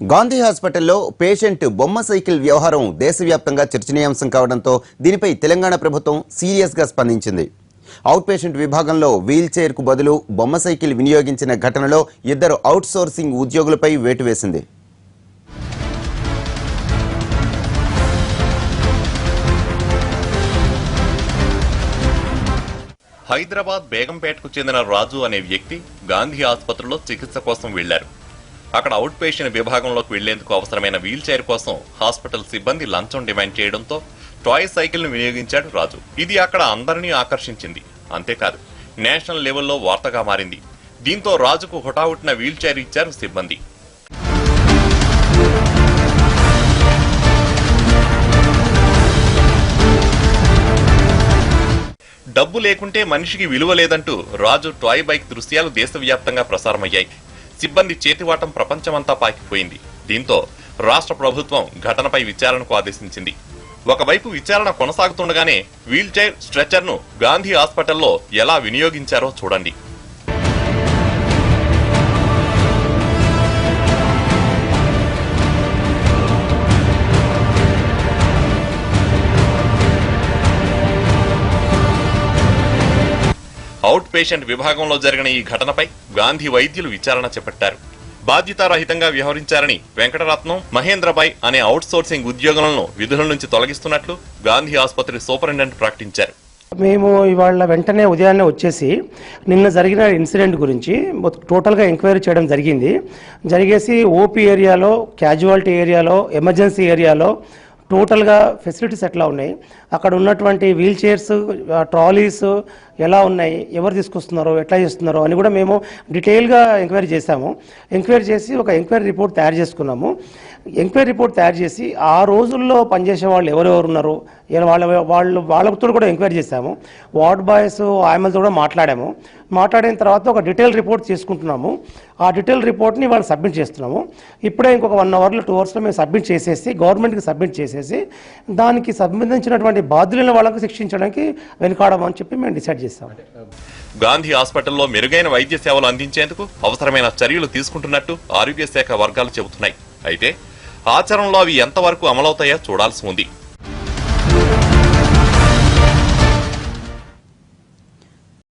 గాంధీ హాస్పిటల్లో పేషెంట్ బొమ్మ సైకిల్ వ్యవహారం దేశవ్యాప్తంగా చర్చనీయాంశం కావడంతో దీనిపై తెలంగాణ ప్రభుత్వం సీరియస్గా స్పందించింది. అవుట్ పేషెంట్ విభాగంలో వీల్ చైర్కు బదులు బొమ్మ సైకిల్ వినియోగించిన ఘటనలో ఇద్దరు అవుట్సోర్సింగ్ ఉద్యోగులపై వేటు వేసింది. హైదరాబాద్ బేగంపేటకు చెందిన రాజు అనే వ్యక్తి గాంధీ ఆసుపత్రిలో చికిత్స కోసం వెళ్ళారు అక్కడ అవుట్ పేషెంట్ విభాగంలోకి వెళ్ళేందుకు అవసరమైన వీల్ చైర్ కోసం హాస్పిటల్ సిబ్బంది లంచం డిమాండ్ చేయడంతో టాయ్ సైకిల్ను వినియోగించాడు రాజు. ఇది అక్కడ అందరినీ ఆకర్షించింది. అంతేకాదు నేషనల్ లెవెల్లో వార్తగా మారింది. దీంతో రాజుకు హుటాహుటిన వీల్ చైర్ ఇచ్చారు సిబ్బంది. డబ్బు లేకుంటే మనిషికి విలువ లేదంటూ రాజు టాయ్ బైక్ దృశ్యాలు దేశవ్యాప్తంగా ప్రసారమయ్యాయి. సిబ్బంది చేతివాటం ప్రపంచమంతా పాకిపోయింది. దీంతో రాష్ట్ర ప్రభుత్వం ఘటనపై విచారణకు ఆదేశించింది. ఒకవైపు విచారణ కొనసాగుతుండగానే వీల్చైర్ స్ట్రెచర్ను గాంధీ హాస్పిటల్లో ఎలా వినియోగించారో చూడండి. అవుట్ పేషెంట్ విభాగంలో జరిగిన ఈ ఘటనపై గాంధీ వైద్యులు విచారణ చేపట్టారు. బాధ్యతారహితంగా వ్యవహరించారని వెంకటరత్నం మహేంద్రబాయ్ అనే అవుట్ సోర్సింగ్ ఉద్యోగులను విధుల నుంచి తొలగిస్తున్నట్లు గాంధీ ఆసుపత్రి సూపరింటెండెంట్ ప్రకటించారు. మేము ఇవాళ వెంటనే ఉదయాన్నే వచ్చేసి నిన్న జరిగిన ఇన్సిడెంట్ గురించి టోటల్గా ఎంక్వైరీ చేయడం జరిగింది. జరిగేసి ఓపీ ఏరియాలో క్యాజువాలిటీ ఏరియాలో ఎమర్జెన్సీ ఏరియాలో టోటల్గా ఫెసిలిటీస్ ఎట్లా ఉన్నాయి? అక్కడ ఉన్నటువంటి వీల్ చైర్స్ ట్రాలీస్ ఎలా ఉన్నాయి ఎవరు తీసుకొస్తున్నారో ఎట్లా చేస్తున్నారో అని కూడా మేము డీటెయిల్గా ఎంక్వైరీ చేశాము. ఎంక్వైరీ చేసి ఒక ఎంక్వైరీ రిపోర్ట్ తయారు చేసుకున్నాము. ఎంక్వైరీ రిపోర్ట్ తయారు చేసి ఆ రోజుల్లో పనిచేసే వాళ్ళు ఎవరెవరు ఉన్నారు వాళ్ళ వాళ్ళు వాళ్ళతో కూడా ఎంక్వైరీ చేశాము. వార్డ్ బాయ్స్ ఆయమలతో కూడా మాట్లాడాము. మాట్లాడిన తర్వాత ఒక డీటెయిల్ రిపోర్ట్ తీసుకుంటున్నాము. ఆ డీటెయిల్ రిపోర్ట్ని వాళ్ళు సబ్మిట్ చేస్తున్నాము. ఇప్పుడే ఇంకొక వన్ అవర్లో టూ అవర్స్లో మేము సబ్మిట్ చేసేసి గవర్నమెంట్కి సబ్మిట్ చేసేసి దానికి సంబంధించినటువంటి బాధ్యులైన వాళ్ళకు శిక్షించడానికి వెనుకాడమని చెప్పి మేము డిసైడ్ చేస్తాము గాంధీ హాస్పిటల్లో మెరుగైన వైద్య సేవలు అందించేందుకు అవసరమైన చర్యలు తీసుకుంటున్నట్టు ఆరోగ్య శాఖ వర్గాలు చెబుతున్నాయి. అయితే ఆచరణలో అవి ఎంతవరకు అమలవుతాయో చూడాల్సి ఉంది.